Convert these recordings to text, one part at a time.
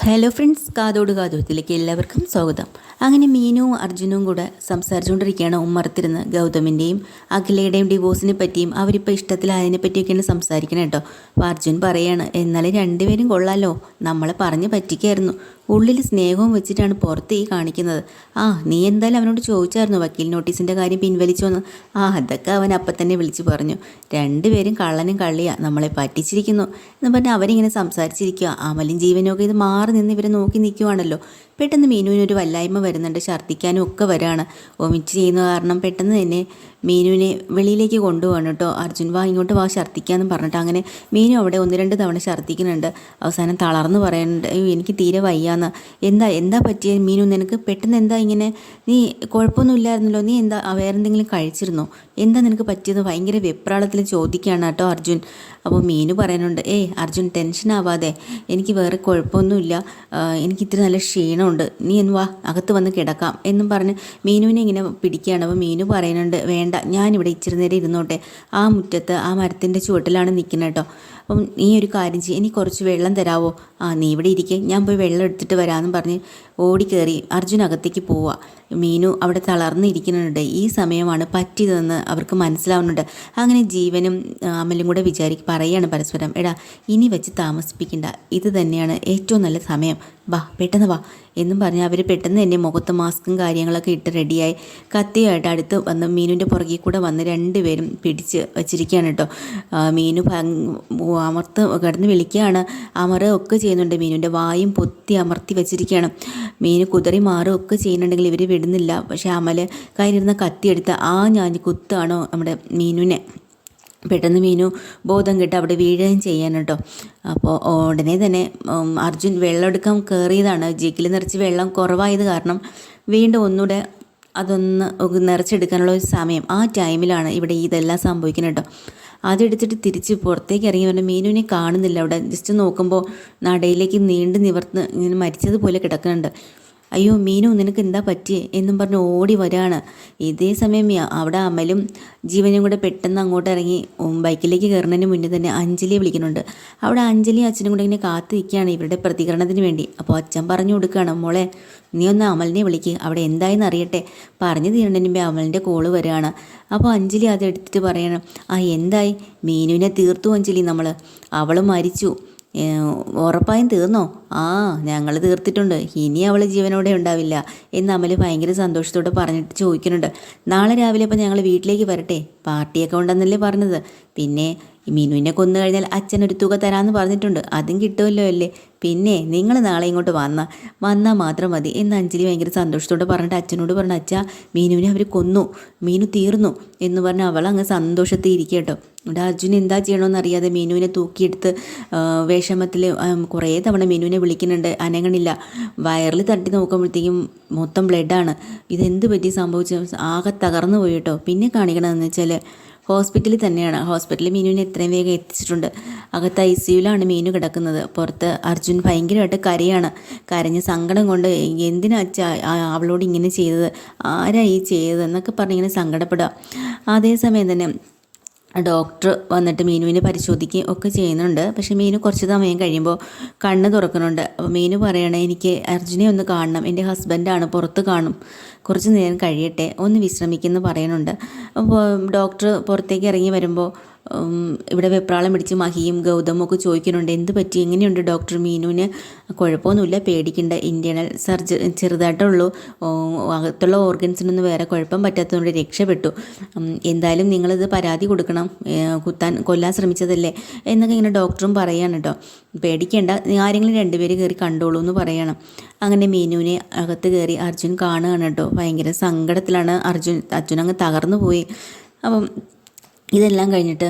Hello friends കാതോട് കാതോത്തിലേക്ക് എല്ലാവർക്കും സ്വാഗതം. അങ്ങനെ മീനുവും അർജുനും കൂടെ സംസാരിച്ചുകൊണ്ടിരിക്കുകയാണ്. ഉമ്മർത്തിരുന്ന് ഗൗതമിന്റെയും അഖിലയുടെയും ഡിവോഴ്സിനെ പറ്റിയും അവരിപ്പോൾ ഇഷ്ടത്തിലായതിനെ പറ്റിയൊക്കെയാണ് സംസാരിക്കണം കേട്ടോ. അപ്പോൾ അർജുൻ പറയാണ് എന്നാലും രണ്ടുപേരും കൊള്ളാലോ. നമ്മളെ പറഞ്ഞ് പറ്റിക്കായിരുന്നു. ഉള്ളിൽ സ്നേഹവും വെച്ചിട്ടാണ് പുറത്ത് ഈ കാണിക്കുന്നത്. ആ നീ എന്തായാലും അവനോട് ചോദിച്ചായിരുന്നു വക്കീൽ നോട്ടീസിന്റെ കാര്യം പിൻവലിച്ചോന്ന്. ആ അതൊക്കെ അവൻ അപ്പം തന്നെ വിളിച്ചു പറഞ്ഞു. രണ്ടുപേരും കള്ളനും കള്ളിയാ നമ്മളെ പറ്റിച്ചിരിക്കുന്നു. എന്ന് പറഞ്ഞാൽ അവരിങ്ങനെ സംസാരിച്ചിരിക്കുക അമലും ജീവനൊക്കെ ഇത് മാറി നിന്ന് ഇവരെ നോക്കി നിൽക്കുവാണല്ലോ പെട്ടെന്ന് മീനുവിനൊരു വല്ലായ്മ വരുന്നുണ്ട്. ഛർദ്ദിക്കാനും ഒക്കെ വരാണ്. വൊമിറ്റ് ചെയ്യുന്ന കാരണം പെട്ടെന്ന് തന്നെ മീനുവിനെ വെളിയിലേക്ക് കൊണ്ടുപോകണം കേട്ടോ. അർജുൻ വാ ഇങ്ങോട്ട് വാ ഛർദ്ദിക്കാന്ന് പറഞ്ഞിട്ട് അങ്ങനെ മീനു അവിടെ ഒന്ന് രണ്ട് തവണ ഛർദ്ദിക്കുന്നുണ്ട്. അവസാനം തളർന്നു പറയുന്നുണ്ട് അയ്യോ എനിക്ക് തീരെ വയ്യാന്ന്. എന്താ എന്താ പറ്റിയ? മീനു നിനക്ക് പെട്ടെന്ന് എന്താ ഇങ്ങനെ? നീ കുഴപ്പമൊന്നുമില്ലായിരുന്നല്ലോ നീ എന്താ വേറെ എന്തെങ്കിലും കഴിച്ചിരുന്നോ? എന്താ നിനക്ക് പറ്റിയത്? ഭയങ്കര വെപ്രാളത്തിൽ ചോദിക്കുകയാണ് കേട്ടോ അർജുൻ. അപ്പോൾ മീനു പറയുന്നുണ്ട് ഏയ് അർജുൻ ടെൻഷൻ ആവാതെ. എനിക്ക് വേറെ കുഴപ്പമൊന്നുമില്ല. എനിക്ക് ഇത്തിരി നല്ല ക്ഷീണമുണ്ട്. നീ എന്ന് വാ അകത്ത് വന്ന് കിടക്കാം. എന്നും പറഞ്ഞ് മീനുവിനെ ഇങ്ങനെ പിടിക്കുകയാണ്. അപ്പോൾ മീനു പറയുന്നുണ്ട് വേണ്ട ഞാനിവിടെ ഇച്ചിരി നേരം ഇരുന്നോട്ടെ. ആ മുറ്റത്ത് ആ മരത്തിന്റെ ചുവട്ടിലാണ് നിൽക്കുന്നത് കേട്ടോ. അപ്പം നീ ഒരു കാര്യം ചെയ്യും എനിക്ക് കുറച്ച് വെള്ളം തരാവോ? ആ നീ ഇവിടെ ഇരിക്കെ. ഞാൻ പോയി വെള്ളം എടുത്തിട്ട് വരാമെന്നും പറഞ്ഞ് ഓടിക്കയറി അർജുൻ അകത്തേക്ക് പോവുക. മീനു അവിടെ തളർന്നിരിക്കുന്നുണ്ട്. ഈ സമയമാണ് പറ്റിയതെന്ന് അവർക്ക് മനസ്സിലാവുന്നുണ്ട്. അങ്ങനെ ജീവനും അമലും കൂടെ വിചാരിക്കും പറയാണ് പരസ്പരം. എടാ ഇനി വെച്ച് താമസിപ്പിക്കണ്ട. ഇത് തന്നെയാണ് ഏറ്റവും നല്ല സമയം. വാ പെട്ടെന്ന് വാ എന്നും പറഞ്ഞ് അവർ പെട്ടെന്ന് തന്നെ മുഖത്ത് മാസ്കും കാര്യങ്ങളൊക്കെ ഇട്ട് റെഡിയായി. കത്തിയായിട്ട് അടുത്ത് വന്ന് മീനുവിന്റെ പുറകിൽ കൂടെ വന്ന് രണ്ടുപേരും പിടിച്ച് വച്ചിരിക്കുകയാണ് കേട്ടോ. മീനു അമർത്ത് കിടന്ന് വിളിക്കുകയാണ്. അമറ് ഒക്കെ ചെയ്യുന്നുണ്ട്. മീനുവിന്റെ വായും പൊത്തി അമർത്തി വെച്ചിരിക്കുകയാണ്. മീന് കുതറി മാറുക ഒക്കെ ചെയ്യുന്നുണ്ടെങ്കിൽ ഇവർ വിടുന്നില്ല. പക്ഷേ അമൽ കയ്യിലിരുന്ന കത്തിയെടുത്ത് ആ ഞാൻ കുത്താണോ നമ്മുടെ മീനുവിനെ. പെട്ടെന്ന് മീനു ബോധം കിട്ടും അവിടെ വീഴുകയും ചെയ്യാൻ കേട്ടോ. അപ്പോൾ ഉടനെ തന്നെ അർജുൻ വെള്ളം എടുക്കാൻ കയറിയതാണ് ജീക്കിൽ നിറച്ച് വെള്ളം കുറവായത് കാരണം വീണ്ടും ഒന്നുകൂടെ അതൊന്ന് നിറച്ചെടുക്കാനുള്ള ഒരു സമയം ആ ടൈമിലാണ് ഇവിടെ ഇതെല്ലാം സംഭവിക്കുന്നത് കേട്ടോ. അതെടുത്തിട്ട് തിരിച്ച് പുറത്തേക്ക് ഇറങ്ങി പറഞ്ഞാൽ മീനുവിനെ കാണുന്നില്ല. അവിടെ ജസ്റ്റ് നോക്കുമ്പോൾ നടയിലേക്ക് നീണ്ടു നിവർന്ന് ഇങ്ങനെ മരിച്ചതുപോലെ കിടക്കുന്നുണ്ട്. അയ്യോ മീനു നിനക്ക് എന്താ പറ്റിയേ എന്നും പറഞ്ഞ് ഓടി വരാണ്. ഇതേ സമയം അവിടെ അമലും ജീവനും കൂടെ പെട്ടെന്ന് അങ്ങോട്ട് ഇറങ്ങി ബൈക്കിലേക്ക് കയറുന്നതിന് മുന്നേ തന്നെ അഞ്ജലിയെ വിളിക്കുന്നുണ്ട്. അവിടെ അഞ്ജലി അച്ഛനും കൂടെ ഇങ്ങനെ കാത്തു നിൽക്കുകയാണ് ഇവരുടെ പ്രതികരണത്തിന് വേണ്ടി. അപ്പോൾ അച്ഛൻ പറഞ്ഞു കൊടുക്കുകയാണ് മോളെ നീ ഒന്ന് അമലിനെ വിളിക്ക്. അവിടെ എന്തായെന്ന് അറിയട്ടെ. പറഞ്ഞു തീരണതിന് മുമ്പേ അമലിന്റെ കോൾ വരികയാണ്. അപ്പോൾ അഞ്ജലി അത് എടുത്തിട്ട് പറയണം ആ എന്തായി? മീനുവിനെ തീർത്തു അഞ്ജലി നമ്മൾ അവൾ മരിച്ചു. ഉറപ്പായും തീർന്നോ? ആ ഞങ്ങൾ തീർത്തിട്ടുണ്ട്. ഇനി അവൾ ജീവനോടെ ഉണ്ടാവില്ല എന്ന് അമൽ ഭയങ്കര സന്തോഷത്തോടെ പറഞ്ഞിട്ട് ചോദിക്കുന്നുണ്ട്. നാളെ രാവിലെ അപ്പം ഞങ്ങൾ വീട്ടിലേക്ക് വരട്ടെ? പാർട്ടിയൊക്കെ ഉണ്ടെന്നല്ലേ പറഞ്ഞത്. പിന്നെ മീനുവിനെ കൊന്നു കഴിഞ്ഞാൽ അച്ഛൻ ഒരു തുക തരാമെന്ന് പറഞ്ഞിട്ടുണ്ട്. അതും കിട്ടുമല്ലോ അല്ലേ? പിന്നെ നിങ്ങൾ നാളെ ഇങ്ങോട്ട് വന്ന വന്നാൽ മാത്രം മതി എന്ന് അഞ്ജലി ഭയങ്കര സന്തോഷത്തോടെ പറഞ്ഞിട്ട് അച്ഛനോട് പറഞ്ഞു അച്ഛാ മീനുവിനെ അവർ കൊന്നു. മീനു തീർന്നു. എന്ന് പറഞ്ഞ് അവൾ അങ്ങ് സന്തോഷത്തിൽ ഇരിക്കട്ടോ കേട്ടോ. ഇവിടെ അർജുൻ എന്താ ചെയ്യണമെന്നറിയാതെ മീനുവിനെ തൂക്കിയെടുത്ത് വിഷമത്തിൽ കുറേ തവണ മീനുവിനെ വിളിക്കുന്നുണ്ട്. അനങ്ങണില്ല. വയറിൽ തട്ടി നോക്കുമ്പോഴത്തേക്കും മൊത്തം ബ്ലഡാണ് ഇതെന്ത് പറ്റി സംഭവിച്ചു? ആകെ തകർന്നു പോയിട്ടോ പിന്നെ കാണിക്കണമെന്ന് വെച്ചാൽ ഹോസ്പിറ്റലിൽ തന്നെയാണ്. ഹോസ്പിറ്റലിൽ മീനുവിനെ എത്രയും വേഗം എത്തിച്ചിട്ടുണ്ട്. അകത്ത് ഐ സിയുലാണ് മീനു കിടക്കുന്നത്. പുറത്ത് അർജുൻ ഭയങ്കരമായിട്ട് കരയാണ്. കരഞ്ഞ് സങ്കടം കൊണ്ട് എന്തിനാ അവളോട് ഇങ്ങനെ ചെയ്തത്? ആരാ ഈ ചെയ്തത് എന്നൊക്കെ പറഞ്ഞിങ്ങനെ സങ്കടപ്പെടുക. അതേസമയം തന്നെ ഡോക്ടർ വന്നിട്ട് മീനുവിനെ പരിശോധിക്കുകയും ഒക്കെ ചെയ്യുന്നുണ്ട്. പക്ഷെ മീനു കുറച്ച് സമയം കഴിയുമ്പോൾ കണ്ണ് തുറക്കുന്നുണ്ട്. അപ്പോൾ മീനു പറയണേ എനിക്ക് അർജുനെ ഒന്ന് കാണണം. എന്റെ ഹസ്ബൻഡാണ് പുറത്ത് കാണും. കുറച്ച് നേരം കഴിയട്ടെ ഒന്ന് വിശ്രമിക്കുമെന്ന് പറയുന്നുണ്ട്. അപ്പോൾ ഡോക്ടർ പുറത്തേക്ക് ഇറങ്ങി വരുമ്പോൾ ഇവിടെ വെപ്രാളം പിടിച്ച് മഹിയും ഗൗതമും ഒക്കെ ചോദിക്കുന്നുണ്ട് എന്ത് പറ്റി? എങ്ങനെയുണ്ട് ഡോക്ടർ മീനുവിന്? കുഴപ്പമൊന്നുമില്ല പേടിക്കേണ്ട. ഇന്റേണൽ സർജ ചെറുതായിട്ടുള്ളൂ. അകത്തുള്ള ഓർഗൻസിനൊന്നും വേറെ കുഴപ്പം പറ്റാത്തതുകൊണ്ട് രക്ഷപ്പെട്ടു. എന്തായാലും നിങ്ങളിത് പരാതി കൊടുക്കണം. കുത്താൻ കൊല്ലാൻ ശ്രമിച്ചതല്ലേ? എന്നൊക്കെ ഇങ്ങനെ ഡോക്ടറും പറയാണ് കേട്ടോ. പേടിക്കേണ്ട. ആരെങ്കിലും രണ്ടുപേര് കയറി കണ്ടോളൂ എന്ന് പറയണം. അങ്ങനെ മീനുവിനെ അകത്ത് കയറി അർജുൻ കാണുകയാണ് കേട്ടോ. ഭയങ്കര സങ്കടത്തിലാണ് അർജുൻ അർജുൻ അങ്ങ് തകർന്നു പോയി അപ്പം ഇതെല്ലാം കഴിഞ്ഞിട്ട്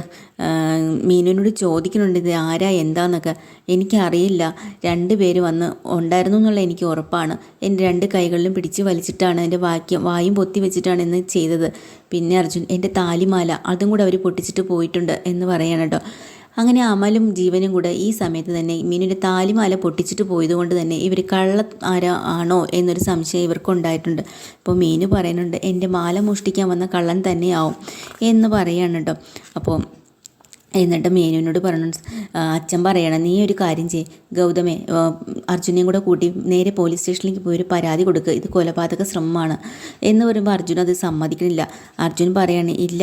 മീനുവിനോട് ചോദിക്കുന്നുണ്ട് ഇത് ആരാ? എന്താന്നൊക്കെ. എനിക്കറിയില്ല. രണ്ട് പേര് വന്ന് ഉണ്ടായിരുന്നു എന്നുള്ള എനിക്ക് ഉറപ്പാണ്. എന്റെ രണ്ട് കൈകളിലും പിടിച്ച് വലിച്ചിട്ടാണ് എന്റെ വാക്യം വായും പൊത്തി വെച്ചിട്ടാണ് ഇന്ന് ചെയ്തത്. പിന്നെ അർജുൻ എന്റെ താലിമാല അതും കൂടെ അവർ പൊട്ടിച്ചിട്ട് പോയിട്ടുണ്ട് എന്ന് പറയാണ് കേട്ടോ. അങ്ങനെ അമലും ജീവനും കൂടെ ഈ സമയത്ത് തന്നെ മീനിന്റെ താലിമാല പൊട്ടിച്ചിട്ട് പോയതുകൊണ്ട് തന്നെ ഇവർ കള്ള ആരാ ആണോ എന്നൊരു സംശയം ഇവർക്കുണ്ടായിട്ടുണ്ട്. അപ്പോൾ മീന് പറയുന്നുണ്ട് എന്റെ മാല മോഷ്ടിക്കാൻ വന്ന കള്ളൻ തന്നെയാവും എന്ന് പറയാണ് കേട്ടോ. അപ്പോൾ എന്നിട്ട് മേനുവിനോട് പറഞ്ഞു അച്ഛൻ പറയണം നീ ഒരു കാര്യം ചെയ്യ്. ഗൗതമേ അർജുനെയും കൂടെ കൂട്ടി നേരെ പോലീസ് സ്റ്റേഷനിലേക്ക് പോയി ഒരു പരാതി കൊടുക്കുക ഇത് കൊലപാതക ശ്രമമാണ്. എന്ന് പറയുമ്പോൾ അർജുൻ അത് സമ്മതിക്കുന്നില്ല. അർജുൻ പറയാണ് ഇല്ല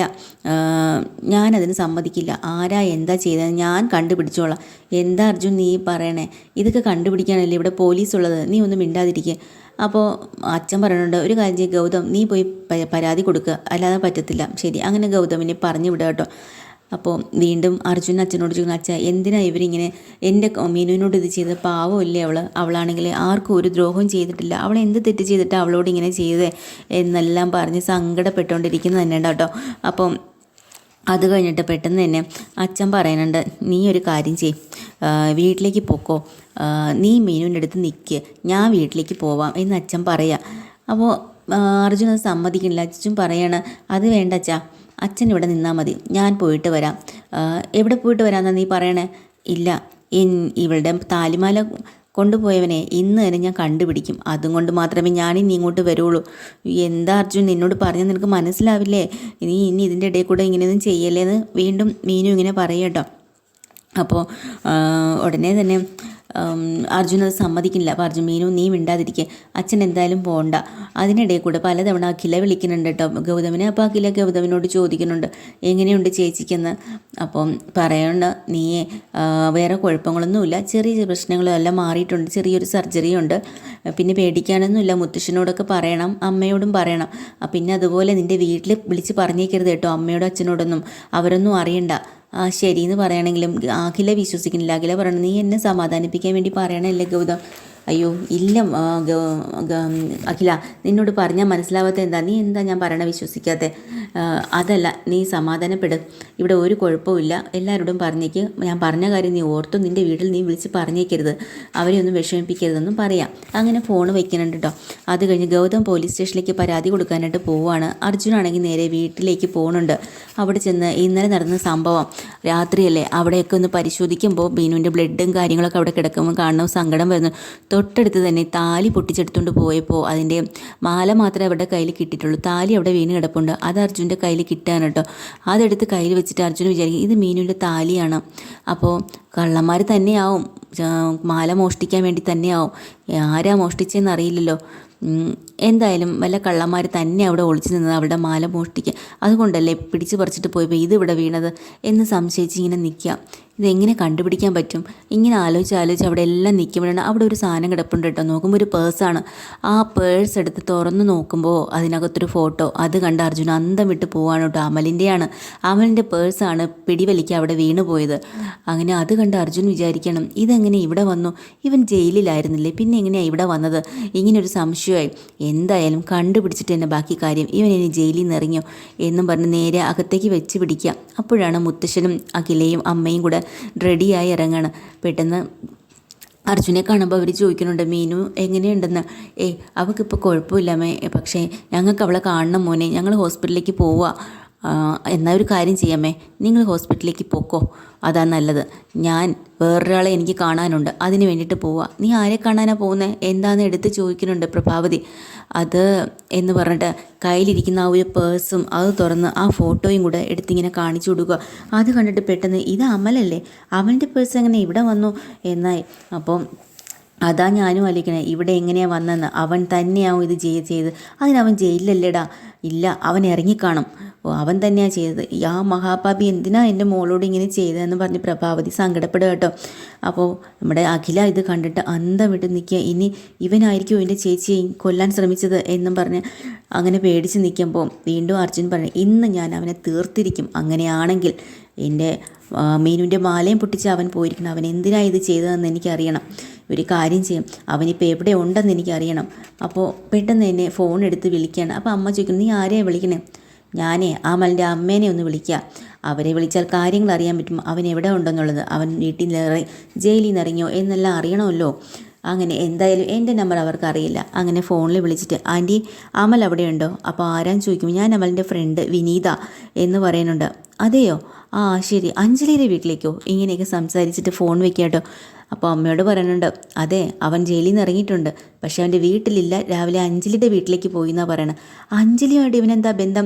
ഞാനതിന് സമ്മതിക്കില്ല. ആരാ എന്താ ചെയ്തത്? ഞാൻ കണ്ടുപിടിച്ചോളാം. എന്താ അർജുൻ നീ പറയണേ? ഇതൊക്കെ കണ്ടുപിടിക്കാനല്ലേ ഇവിടെ പോലീസ് ഉള്ളത് നീ ഒന്നും മിണ്ടാതിരിക്കുക അപ്പോൾ അച്ഛൻ പറയുന്നുണ്ട് ഒരു കാര്യം ചെയ്യും ഗൗതം നീ പോയി പരാതി കൊടുക്കുക അല്ലാതെ പറ്റത്തില്ല. ശരി അങ്ങനെ ഗൗതമിനെ പറഞ്ഞു വിടുക കേട്ടോ. അപ്പോൾ വീണ്ടും അർജുൻ അച്ഛനോട് ചോദിക്കുന്നു അച്ഛ എന്തിനാ ഇവരിങ്ങനെ എന്റെ മീനുവിനോട് ഇത് ചെയ്തത്? പാവമില്ലേ അവൾ അവളാണെങ്കിൽ ആർക്കും ഒരു ദ്രോഹവും ചെയ്തിട്ടില്ല. അവൾ എന്ത് തെറ്റ് ചെയ്തിട്ട് അവളോട് ഇങ്ങനെ ചെയ്തേ എന്നെല്ലാം പറഞ്ഞ് സങ്കടപ്പെട്ടുകൊണ്ടിരിക്കുന്നത് തന്നെ കേട്ടോ. അപ്പം അത് കഴിഞ്ഞിട്ട് പെട്ടെന്ന് തന്നെ അച്ഛൻ പറയുന്നുണ്ട് നീ ഒരു കാര്യം ചെയ് വീട്ടിലേക്ക് പൊക്കോ. നീ മീനുവിന്റെ അടുത്ത് നിൽക്ക് ഞാൻ വീട്ടിലേക്ക് പോവാം എന്ന് അച്ഛൻ പറയാം. അപ്പോൾ അർജുൻ അത് സമ്മതിക്കുന്നില്ല. അച്ഛൻ പറയാണ് അത് വേണ്ട അച്ഛാ. അച്ഛൻ ഇവിടെ നിന്നാൽ മതി. ഞാൻ പോയിട്ട് വരാം. എവിടെ പോയിട്ട് വരാമെന്നാ നീ പറയണേ? ഇല്ല. ഇവളുടെ താലിമാല കൊണ്ടുപോയവനെ ഇന്ന് തന്നെ ഞാൻ കണ്ടുപിടിക്കും. അതും കൊണ്ട് മാത്രമേ ഞാനിനി ഇങ്ങോട്ട് വരുള്ളൂ. എന്താ അർജുൻ നിന്നോട് പറഞ്ഞാൽ നിനക്ക് മനസ്സിലാവില്ലേ? നീ ഇനി ഇതിന്റെ ഇടയിൽ കൂടെ ഇങ്ങനെയൊന്നും ചെയ്യല്ലേന്ന് വീണ്ടും മീനു ഇങ്ങനെ പറയട്ടോ അപ്പോൾ ഉടനെ തന്നെ അർജുൻ സമ്മതിക്കില്ല അപ്പോൾ അർജുൻ മീനു നീ മിണ്ടാതിരിക്കുക അച്ഛൻ എന്തായാലും പോകണ്ട അതിനിടയിൽ കൂടെ പലതവണ അഖില വിളിക്കുന്നുണ്ട് കേട്ടോ. ഗൗതമിനെ അപ്പോൾ അഖില ഗൗതമിനോട് ചോദിക്കുന്നുണ്ട്. എങ്ങനെയുണ്ട് ചേച്ചിക്കെന്ന്? അപ്പം പറയണ്ട നീ വേറെ കുഴപ്പങ്ങളൊന്നുമില്ല. ചെറിയ ചെറിയ പ്രശ്നങ്ങളും എല്ലാം മാറിയിട്ടുണ്ട്. ചെറിയൊരു സർജറിയുണ്ട് പിന്നെ പേടിക്കാനൊന്നുമില്ല. മുത്തശ്ശനോടൊക്കെ പറയണം. അമ്മയോടും പറയണം. പിന്നെ അതുപോലെ നിന്റെ വീട്ടിൽ വിളിച്ച് പറഞ്ഞേക്കരുത് കേട്ടോ. അമ്മയോടും അച്ഛനോടൊന്നും അവരൊന്നും അറിയണ്ട. ശരി എന്ന് പറയുകയാണെങ്കിലും അഖില വിശ്വസിക്കുന്നില്ല. അഖില പറയണം നീ എന്നെ സമാധാനിപ്പിക്കാൻ വേണ്ടി പറയണല്ലേ ഗൗതം? അയ്യോ ഇല്ല അഖില നിന്നോട് പറഞ്ഞാൽ മനസ്സിലാവാത്ത എന്താ? നീ എന്താ ഞാൻ പറയണ വിശ്വസിക്കാത്ത? അതല്ല നീ സമാധാനപ്പെടും. ഇവിടെ ഒരു കുഴപ്പമില്ല എല്ലാവരോടും പറഞ്ഞേക്ക്. ഞാൻ പറഞ്ഞ കാര്യം നീ ഓർത്തു. നിന്റെ വീട്ടിൽ നീ വിളിച്ച് പറഞ്ഞേക്കരുത്. അവരെ ഒന്നും വിഷമിപ്പിക്കരുതെന്നും പറയാം. അങ്ങനെ ഫോൺ വയ്ക്കുന്നുണ്ട് കേട്ടോ അത് കഴിഞ്ഞ് ഗൗതം പോലീസ് സ്റ്റേഷനിലേക്ക് പരാതി കൊടുക്കാനായിട്ട് പോവുകയാണ് അർജുനാണെങ്കിൽ നേരെ വീട്ടിലേക്ക് പോകുന്നുണ്ട് അവിടെ ചെന്ന് ഇന്നലെ നടന്ന സംഭവം രാത്രിയല്ലേ? അവിടെയൊക്കെ ഒന്ന് പരിശോധിക്കുമ്പോൾ ബീനുവിന്റെ ബ്ലഡും കാര്യങ്ങളൊക്കെ അവിടെ കിടക്കുമ്പോൾ കാണുന്ന സങ്കടം വരുന്നു. തൊട്ടടുത്ത് തന്നെ താലി പൊട്ടിച്ചെടുത്തുകൊണ്ട് പോയപ്പോൾ അതിന്റെ മാല മാത്രമേ അവരുടെ കയ്യിൽ കിട്ടിയിട്ടുള്ളൂ. താലി അവിടെ വീണ് കിടപ്പുണ്ട്. അത് അർജുന്റെ കയ്യിൽ കിട്ടാൻ കേട്ടോ അതെടുത്ത് കയ്യിൽ വെച്ചിട്ട് അർജുൻ വിചാരിക്കും ഇത് മീനുവിന്റെ താലിയാണ്. അപ്പോൾ കള്ളന്മാർ തന്നെയാവും. മാല മോഷ്ടിക്കാൻ വേണ്ടി തന്നെയാവും. ആരാ മോഷ്ടിച്ചതെന്ന് അറിയില്ലല്ലോ. എന്തായാലും വല്ല കള്ളന്മാർ തന്നെ അവിടെ ഒളിച്ചു നിന്നത് അവിടെ മാല മോഷ്ടിക്കുക അതുകൊണ്ടല്ലേ പിടിച്ചു പറിച്ചിട്ട് പോയപ്പോൾ ഇത് ഇവിടെ വീണത് എന്ന് സംശയിച്ച് ഇങ്ങനെ നിൽക്കുക ഇതെങ്ങനെ കണ്ടുപിടിക്കാൻ പറ്റും? ഇങ്ങനെ ആലോചിച്ച് ആലോചിച്ച് അവിടെ എല്ലാം നിൽക്കുമ്പോഴാണ് അവിടെ ഒരു സാധനം കിടപ്പുണ്ട് കേട്ടോ. നോക്കുമ്പോൾ ഒരു പേഴ്സാണ് ആ പേഴ്സ് എടുത്ത് തുറന്ന് നോക്കുമ്പോൾ അതിനകത്തൊരു ഫോട്ടോ അത് കണ്ട് അർജുൻ അന്തം വിട്ട് പോവാണ് കേട്ടോ. അമലിന്റെയാണ് അമലിന്റെ പേഴ്സാണ് പിടിവലിക്ക് അവിടെ വീണു പോയത്. അങ്ങനെ അത് കണ്ട് അർജുൻ വിചാരിക്കണം ഇതെങ്ങനെ ഇവിടെ വന്നു? ഇവൻ ജയിലിലായിരുന്നില്ലേ? പിന്നെ എങ്ങനെയാണ് ഇവിടെ വന്നത്? ഇങ്ങനൊരു സംശയമായി. എന്തായാലും കണ്ടുപിടിച്ചിട്ട് തന്നെ ബാക്കി കാര്യം. ഇവൻ ഇനി ജയിലിൽ നിന്ന് ഇറങ്ങിയോ? എന്നും പറഞ്ഞ് നേരെ അകത്തേക്ക് വെച്ച് പിടിക്കുക. അപ്പോഴാണ് മുത്തശ്ശനും അഖിലയും അമ്മയും കൂടെ റെഡിയായി ഇറങ്ങാണ്. പെട്ടെന്ന് അർജുനെ കാണുമ്പോൾ അവർ ചോദിക്കുന്നുണ്ട് മീനു എങ്ങനെയുണ്ടെന്ന്? ഏ അവൾക്കിപ്പോൾ കുഴപ്പമില്ലാമേ പക്ഷേ ഞങ്ങൾക്ക് അവളെ കാണണം മോനെ. ഞങ്ങൾ ഹോസ്പിറ്റലിലേക്ക് പോവുക എന്നാ ഒരു കാര്യം ചെയ്യാമേ നിങ്ങൾ ഹോസ്പിറ്റലിലേക്ക് പോക്കോ. അതാ നല്ലത്. ഞാൻ വേറൊരാളെ എനിക്ക് കാണാനുണ്ട്. അതിന് വേണ്ടിയിട്ട് പോവാ. നീ ആരെ കാണാനാണ് പോകുന്നത് എന്താന്ന് എടുത്ത് ചോദിക്കുന്നുണ്ട് പ്രഭാവതി. അത് എന്ന് പറഞ്ഞിട്ട് കയ്യിലിരിക്കുന്ന ആ ഒരു പേഴ്സും അത് തുറന്ന് ആ ഫോട്ടോയും കൂടെ എടുത്തിങ്ങനെ കാണിച്ചു കൊടുക്കുക. അത് കണ്ടിട്ട് പെട്ടെന്ന് ഇത് അമലല്ലേ? അമലിന്റെ പേഴ്സ് എങ്ങനെ ഇവിടെ വന്നു? എന്നായി. അപ്പം അതാ ഞാനും ആലോചിക്കണേ. ഇവിടെ എങ്ങനെയാണ് വന്നതെന്ന്. അവൻ തന്നെയാവും ഇത് ചെയ്ത്. ചെയ്ത് അതിനവൻ ജയിലിലല്ലേടാ? ഇല്ല അവൻ ഇറങ്ങിക്കാണും. അവൻ തന്നെയാണ് ചെയ്തത്. ആ മഹാപാപി എന്തിനാ എന്റെ മോളോട് ഇങ്ങനെ ചെയ്തതെന്ന് പറഞ്ഞ് പ്രഭാവതി സങ്കടപ്പെടുക കേട്ടോ. അപ്പോൾ നമ്മുടെ അഖില ഇത് കണ്ടിട്ട് അന്തം വിട്ട് നിൽക്കുക. ഇനി ഇവനായിരിക്കും എന്റെ ചേച്ചിയെ കൊല്ലാൻ ശ്രമിച്ചത് എന്നും പറഞ്ഞ് അങ്ങനെ പേടിച്ച് നിൽക്കുമ്പോൾ വീണ്ടും അർജുൻ പറഞ്ഞു ഇന്ന് ഞാൻ അവനെ തീർത്തിരിക്കും. അങ്ങനെയാണെങ്കിൽ എന്റെ മീനുവിന്റെ മാലയും പൊട്ടിച്ച് അവൻ പോയിരിക്കണം. അവൻ എന്തിനാ ഇത് ചെയ്തതെന്ന് എനിക്കറിയണം. ഒരു കാര്യം ചെയ്യും. അവനിപ്പോൾ എവിടെ ഉണ്ടെന്ന് എനിക്കറിയണം. അപ്പോൾ പെട്ടെന്ന് എന്നെ ഫോൺ എടുത്ത് വിളിക്കുകയാണ്. അപ്പോൾ അമ്മ ചോദിക്കുന്നു നീ ആരെയാണ് വിളിക്കണേ? ഞാനേ ആ മലിന്റെ അമ്മേനെ ഒന്ന് വിളിക്കുക അവരെ വിളിച്ചാൽ കാര്യങ്ങൾ അറിയാൻ പറ്റും. അവൻ എവിടെ ഉണ്ടെന്നുള്ളത്. അവൻ വീട്ടിൽ നിന്ന് ജയിലിൽ നിന്ന് ഇറങ്ങിയോ എന്നെല്ലാം അറിയണമല്ലോ. അങ്ങനെ എന്തായാലും എന്റെ നമ്പർ അവർക്ക് അറിയില്ല. അങ്ങനെ ഫോണിൽ വിളിച്ചിട്ട് ആന്റി അമൽ അവിടെയുണ്ടോ? അപ്പോൾ ആരാൻ ചോദിക്കും. ഞാൻ അമലിന്റെ ഫ്രണ്ട് വിനീത എന്ന് പറയുന്നുണ്ട്. അതെയോ? ആ ശരി. അഞ്ജലിയുടെ വീട്ടിലേക്കോ? ഇങ്ങനെയൊക്കെ സംസാരിച്ചിട്ട് ഫോൺ വെക്കാട്ടോ. കേട്ടോ അപ്പോൾ അമ്മയോട് പറയുന്നുണ്ട് അതെ അവൻ ജയിലിൽ നിന്ന് ഇറങ്ങിയിട്ടുണ്ട്. പക്ഷെ അവന്റെ വീട്ടിലില്ല. രാവിലെ അഞ്ജലിയുടെ വീട്ടിലേക്ക് പോയി എന്നാണ് പറയണത് അഞ്ജലിയുമായിട്ട് ഇവനെന്താ ബന്ധം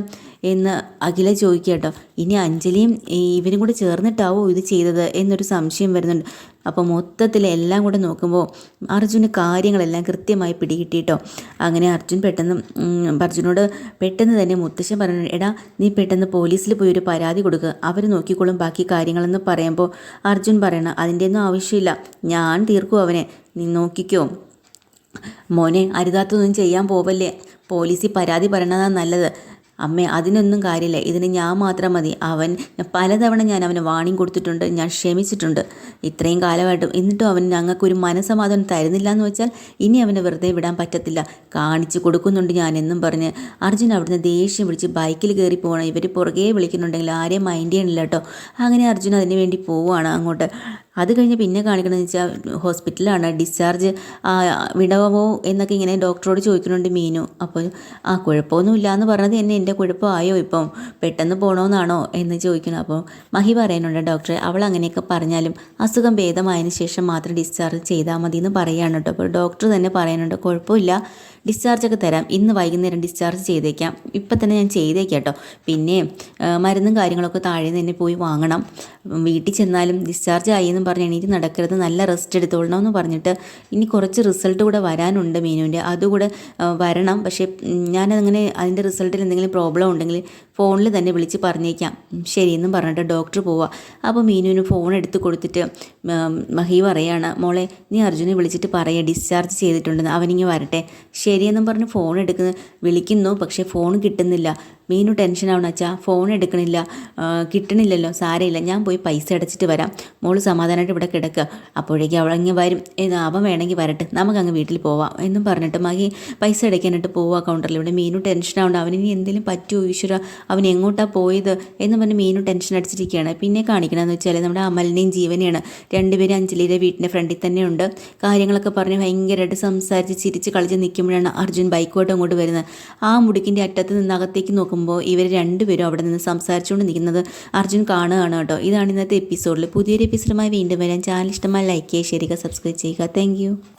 എന്ന് അഖില ചോദിക്കുക കേട്ടോ. ഇനി അഞ്ജലിയും ഇവനും കൂടെ ചേർന്നിട്ടാവോ ഇത് ചെയ്തത് എന്നൊരു സംശയം വരുന്നുണ്ട്. അപ്പോൾ മൊത്തത്തിൽ എല്ലാം കൂടെ നോക്കുമ്പോൾ അർജുന് കാര്യങ്ങളെല്ലാം കൃത്യമായി പിടികിട്ടിട്ടോ. അങ്ങനെ അർജുൻ പെട്ടെന്ന് അർജുനോട് പെട്ടെന്ന് തന്നെ മുത്തശ്ശൻ പറഞ്ഞു എടാ നീ പെട്ടെന്ന് പോലീസിൽ പോയി ഒരു പരാതി കൊടുക്കുക അവർ നോക്കിക്കോളും ബാക്കി കാര്യങ്ങളെന്ന് പറയുമ്പോൾ അർജുൻ പറയണം അതിന്റെ ഒന്നും ആവശ്യമില്ല. ഞാൻ തീർക്കും അവനെ. നീ നോക്കിക്കോ. മോനെ അരുതാത്തൊന്നും ചെയ്യാൻ പോവല്ലേ? പോലീസിൽ പരാതി പറയണതാണ് നല്ലത്. അമ്മേ അതിനൊന്നും കാര്യമില്ല. ഇതിന് ഞാൻ മാത്രം മതി. അവൻ പലതവണ ഞാൻ അവന് വാണിംഗ് കൊടുത്തിട്ടുണ്ട്. ഞാൻ ക്ഷമിച്ചിട്ടുണ്ട്. ഇത്രയും കാലമായിട്ടും എന്നിട്ടും അവൻ ഞങ്ങൾക്കൊരു മനസ്സമാധാനം തരുന്നില്ല എന്ന് വെച്ചാൽ ഇനി അവനെ വെറുതെ വിടാൻ പറ്റത്തില്ല. കാണിച്ചു കൊടുക്കുന്നുണ്ട് ഞാൻ എന്നും പറഞ്ഞ്. അർജുൻ അവിടുന്ന് ദേഷ്യം പിടിച്ച് ബൈക്കിൽ കയറി പോകണം ഇവർ പുറകെ വിളിക്കുന്നുണ്ടെങ്കിൽ ആരെയും മൈൻഡ് ചെയ്യണില്ല കേട്ടോ. അങ്ങനെ അർജുൻ അതിന് വേണ്ടി പോവുകയാണ് അങ്ങോട്ട്. അത് കഴിഞ്ഞ് പിന്നെ കാണിക്കണമെന്ന് വെച്ചാൽ ഹോസ്പിറ്റലാണ് ഡിസ്ചാർജ് വിടവോ എന്നൊക്കെ ഇങ്ങനെ ഡോക്ടറോട് ചോദിക്കുന്നുണ്ട് മീനു. അപ്പോൾ ആ കുഴപ്പമൊന്നുമില്ല എന്ന് പറഞ്ഞത് എന്നെ എന്റെ കുഴപ്പമായോ ഇപ്പം? പെട്ടെന്ന് പോകണമെന്നാണോ എന്ന് ചോദിക്കണം അപ്പോൾ മഹി പറയുന്നുണ്ട് ഡോക്ടറെ അവൾ അങ്ങനെയൊക്കെ പറഞ്ഞാലും അസുഖം ഭേദമായതിനു ശേഷം മാത്രം ഡിസ്ചാർജ് ചെയ്താൽ മതി എന്ന് പറയുകയാണ് കേട്ടോ. അപ്പോൾ ഡോക്ടർ തന്നെ പറയാനുണ്ട് കുഴപ്പമില്ല. ഡിസ്ചാർജ് ഒക്കെ തരാം. ഇന്ന് വൈകുന്നേരം ഡിസ്ചാർജ് ചെയ്തേക്കാം. ഇപ്പം തന്നെ ഞാൻ ചെയ്തേക്കാം കേട്ടോ പിന്നെ മരുന്നും കാര്യങ്ങളൊക്കെ താഴെ തന്നെ പോയി വാങ്ങണം. വീട്ടിൽ ചെന്നാലും ഡിസ്ചാർജ് ആയി എന്ന് പറഞ്ഞ് എണീറ്റ് നടക്കരുത്. നല്ല റെസ്റ്റ് എടുത്തോളണം എന്ന് പറഞ്ഞിട്ട് ഇനി കുറച്ച് റിസൾട്ട് കൂടെ വരാനുണ്ട് മീനുവിന്റെ. അതുകൂടെ വരണം. പക്ഷേ ഞാനങ്ങനെ അതിന്റെ റിസൾട്ടിൽ എന്തെങ്കിലും പ്രോബ്ലം ഉണ്ടെങ്കിൽ ഫോണിൽ തന്നെ വിളിച്ച് പറഞ്ഞേക്കാം. ശരിയെന്നും പറഞ്ഞിട്ട് ഡോക്ടർ പോവാം. അപ്പോൾ മീനുവിന് ഫോൺ എടുത്ത് കൊടുത്തിട്ട് മഹി പറയാണ് മോളെ നീ അർജുനെ വിളിച്ചിട്ട് പറയുക ഡിസ്ചാർജ് ചെയ്തിട്ടുണ്ടെന്ന്. അവനിങ്ങ് വരട്ടെ. ശരിയെന്നും പറഞ്ഞ് ഫോൺ എടുക്കുന്ന. വിളിക്കുന്നു പക്ഷേ ഫോൺ കിട്ടുന്നില്ല. മീനു ടെൻഷനാവണം അച്ഛാ. ഫോൺ എടുക്കണില്ല. കിട്ടണില്ലല്ലോ. സാരയില്ല ഞാൻ പോയി പൈസ അടച്ചിട്ട് വരാം. മോൾ സമാധാനമായിട്ട് ഇവിടെ കിടക്കുക അപ്പോഴേക്കും അവളങ്ങ് വരും. അവൻ വേണമെങ്കിൽ വരട്ടെ. നമുക്ക് നമുക്കങ്ങ് വീട്ടിൽ പോവാം എന്നും പറഞ്ഞിട്ട് മകി പൈസ അടയ്ക്കാനായിട്ട് പോവാ കൗണ്ടറിൽ ഇവിടെ മീനു ടെൻഷനാവണം അവനിനി എന്തെങ്കിലും പറ്റുമോ ഈശ്വര? അവൻ എങ്ങോട്ടാണ് പോയത്? എന്ന് പറഞ്ഞ് മീനു ടെൻഷൻ അടിച്ചിരിക്കുകയാണ്. പിന്നെ കാണിക്കണമെന്ന് വെച്ചാൽ നമ്മുടെ അമലിനെയും ജീവനെയാണ്. രണ്ടുപേരും അഞ്ജലിയുടെ വീട്ടിന്റെ ഫ്രണ്ടിൽ തന്നെയുണ്ട് കാര്യങ്ങളൊക്കെ പറഞ്ഞ് ഭയങ്കരമായിട്ട് സംസാരിച്ച് ചിരിച്ച് കളിച്ച് നിൽക്കുമ്പോഴാണ് അർജുൻ ബൈക്കോട്ട് അങ്ങോട്ട് വരുന്നത്. ആ മുടുക്കിന്റെ അറ്റത്ത് നിന്ന് അകത്തേക്ക് ഇവർ രണ്ടുപേരും അവിടെ നിന്ന് സംസാരിച്ചുകൊണ്ട് നിൽക്കുന്നത് അർജുൻ കാണുകയാണ് കേട്ടോ. ഇതാണ് ഇന്നത്തെ എപ്പിസോഡിൽ പുതിയൊരു എപ്പിസോഡുമായി വീണ്ടും വരാൻ ചാനൽ ഇഷ്ടമായി ലൈക്ക് ചെയ്യുക ഷെയർ ചെയ്യുക സബ്സ്ക്രൈബ് ചെയ്യുക. താങ്ക്